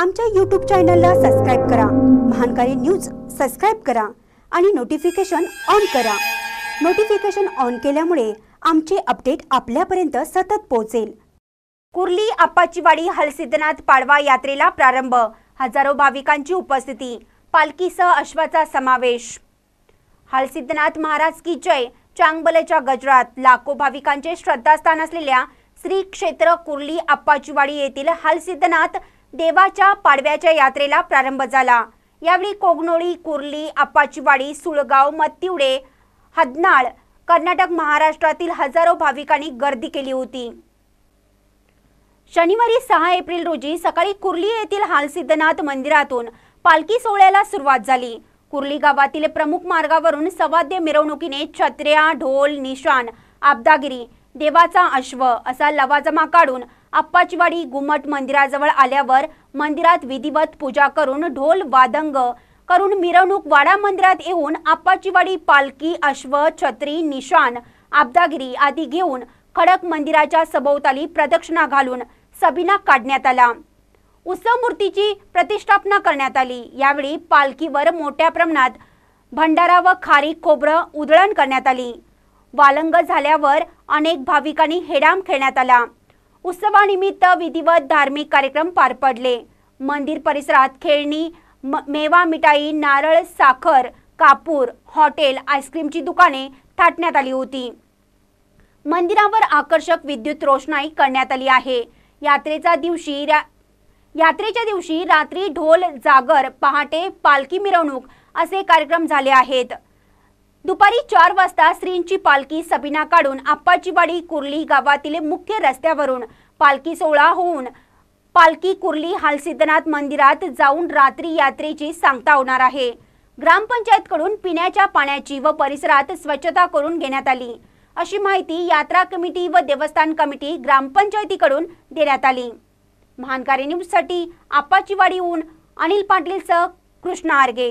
आमच्या यूट्यूब चॅनलला सबस्क्राईब करा. महानकारी न्यूज सबस्क्राईब करा आणि नोटिफिकेशन ऑन करा. नोटिफिकेशन ऑन केल्यामुळे आमचे अपडेट आपल्यापर्यंत सतत पोहोचेल. कुर्ली आप्पाचीवाडी हलसिद्धनाथ पाडवा यात्रेला प्रारंभ. हजारो भाविकांची उपस्थिती. पालखीसह अश्वाचा समावेश. हलसिद्धनाथ महाराज की जय. चांगबलेच्या गजरात लाखो भाविकांचे श्रद्धास्थान असलेल्या श्री क्षेत्र कुर्ली आप्पाचीवाडी येथील हलसिद्धनाथ देवाच्या पाडव्याच्या यात्रेला प्रारंभ झाला. यावेळी कोगनोळी कुर्ली आप्पाचीवाडी सुळगाव मत्तिवडे हदनाळ कर्नाटक महाराष्ट्रातील हजारो भाविकांनी गर्दी केली होती. शनिवारी सहा एप्रिल रोजी सकाळी कुर्ली येथील हालसिद्धनाथ मंदिरातून पालखी सोहळ्याला सुरुवात झाली. कुर्ली गावातील प्रमुख मार्गावरून सवाद्य मिरवणुकीने छत्र्या ढोल निशाण आबदागिरी देवाचा अश्व असा लवाजमा काढून आप्पाचीवाडी गुमट मंदिराजवळ आल्यावर मंदिरात विधिवत पूजा करून ढोल वादंग करून मिरवणूक वाडा मंदिरात येऊन आप्पाचीवाडी पालखी अश्व छत्री निशाण आबदागिरी आदी घेऊन खडक मंदिराच्या सभोवताली प्रदक्षिणा घालून सबिना काढण्यात आला. उत्सव मूर्तीची प्रतिष्ठापना करण्यात आली. यावेळी पालखीवर मोठ्या प्रमाणात भंडारा व खारी खोबरं उधळण करण्यात आली. वालंग झाल्यावर अनेक भाविकांनी हेडाम खेळण्यात आला. उत्सवानिमित्त विधिवत धार्मिक कार्यक्रम पार पडले. मंदिर परिसरात खेळणी म- मेवा मिठाई नारळ साखर कापूर हॉटेल आईस्क्रीमची दुकाने थाटण्यात आली होती. मंदिरावर आकर्षक विद्युत रोषणाई करण्यात आली आहे. यात्रेचा दिवशी रा- यात्रेच्या दिवशी रात्री ढोल जागर पहाटे पालखी मिरवणूक असे कार्यक्रम झाले आहेत. दुपारी चार वाजता श्रींची पालखी सबिना काढून आप्पाचीवाडी कुर्ली गावातील मुख्य रस्त्यावरून पालखी सोहळा होऊन पालखी कुर्ली हालसिद्धनाथ मंदिरात जाऊन रात्री यात्रेची सांगता होणार आहे. ग्रामपंचायतकडून पिण्याच्या पाण्याची व परिसरात स्वच्छता करून घेण्यात आली. अशी माहिती यात्रा कमिटी व देवस्थान कमिटी ग्रामपंचायतीकडून देण्यात आली. महानकारी न्यूजसाठी आप्पाचीवाडीहून अनिल पाटीलसह कृष्णा आर्गे.